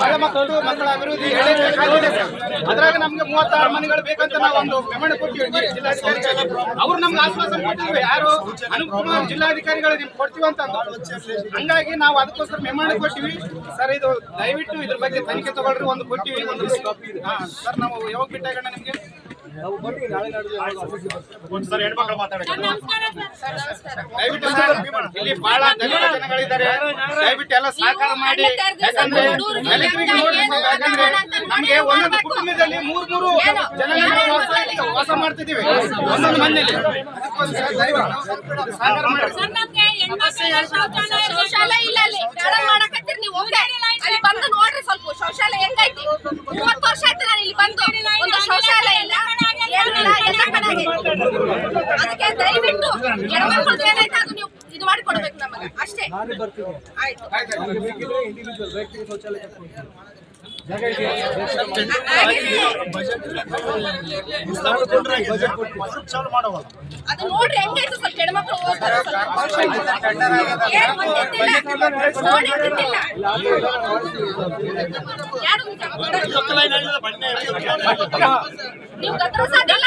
ಬಡ ಮಕ್ಕಳು ಮಕ್ಕಳ ಅಭಿವೃದ್ಧಿ ಅದ್ರಾಗ ನಮ್ಗೆ ಮೂವತ್ತಾರು ಮನೆಗಳು ಬೇಕಂತ ನಾವು ಒಂದು ಮೆಮಣೆ ಕೊಟ್ಟಿವಿ. ಜಿಲ್ಲಾಧಿಕಾರಿ ಅವ್ರು ನಮ್ಗೆ ಆಶ್ವಾಸನೆ ಕೊಟ್ಟಿದ್ವಿ. ಯಾರು? ಅನುಕೂಲ ಜಿಲ್ಲಾಧಿಕಾರಿಗಳು ನಿಮ್ಗೆ ಕೊಡ್ತೀವಿ ಅಂತ ಹಂಗಾಗಿ ನಾವು ಅದಕ್ಕೋಸ್ಕರ ಮೆಮಣೆ ಕೊಟ್ಟಿವಿ. ಸರ್, ಇದು ದಯವಿಟ್ಟು ಇದ್ರ ಬಗ್ಗೆ ತನಿಖೆ ತಗೊಳ್ರಿ. ಒಂದು ಕೊಟ್ಟಿವಿ. ಒಂದು ಸರ್, ನಾವು ಯಾವಾಗ ಬಿಟ್ಟಾಗಣ್ಣ ನಿಮ್ಗೆ? ದಯವಿಟ್ಟು ಸರ್, ಇಲ್ಲಿ ಬಹಳ ದಲಿತ ಜನಗಳಿದ್ದಾರೆ. ದಯವಿಟ್ಟು ಎಲ್ಲ ಸಹಕಾರ ಮಾಡಿ. ಯಾಕಂದ್ರೆ ದಲಿತರಿಗೆ ನೋಡಿ ಯಾಕಂದ್ರೆ ನಮ್ಗೆ ಒಂದೊಂದು ಕುಟುಂಬದಲ್ಲಿ ಮೂರ್ ಮೂರು ಜನ ವಾಸ ಮಾಡ್ತಿದ್ದೀವಿ. ಒಂದೊಂದು ಮನೆಯಲ್ಲಿ. ದಯವಿಟ್ಟು ಸಹಕಾರ ಮಾಡಿ ಶೌಚಾಲಯ ಇಲ್ಲ ಅಲ್ಲಿ. ಮಾಡಕತ್ತೀರಿ ನೀವು. ಅಲ್ಲಿ ಬಂದು ನೋಡ್ರಿ ಸ್ವಲ್ಪ. ಶೌಚಾಲಯ ಹೆಂಗೈತಿ ಮೂವತ್ತು ವರ್ಷ ಆಯ್ತು ನಾನು ಇಲ್ಲಿ ಬಂದು ಒಂದು ಶೌಚಾಲಯ ಇಲ್ಲ ಏನಿಲ್ಲ ಅದಕ್ಕೆ ದಯವಿಟ್ಟು ಹೆಣ್ಮಕ್ಳದ್ದು ಏನೈತೆ ಅದು ನೀವು ಇದು ಮಾಡಿ ಕೊಡ್ಬೇಕು ನಮಗೆ ಅಷ್ಟೇ ಆಯ್ತು. ಅದು ನೋಡ್ರಿ ಹೆಂಗೈತೆ ಸ್ವಲ್ಪ ಹೆಣ್ಮಕ್ಳು ಯಾರು ನೀವು ಸಾಧಿಲ್ಲ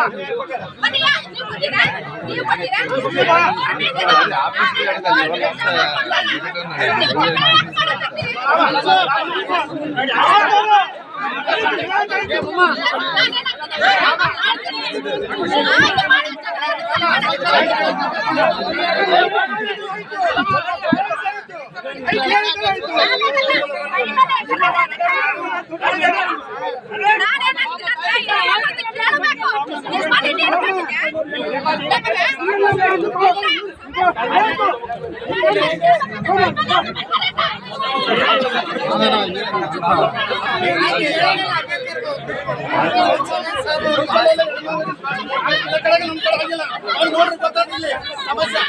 ಐದು ಸಮಸ್ಯೆ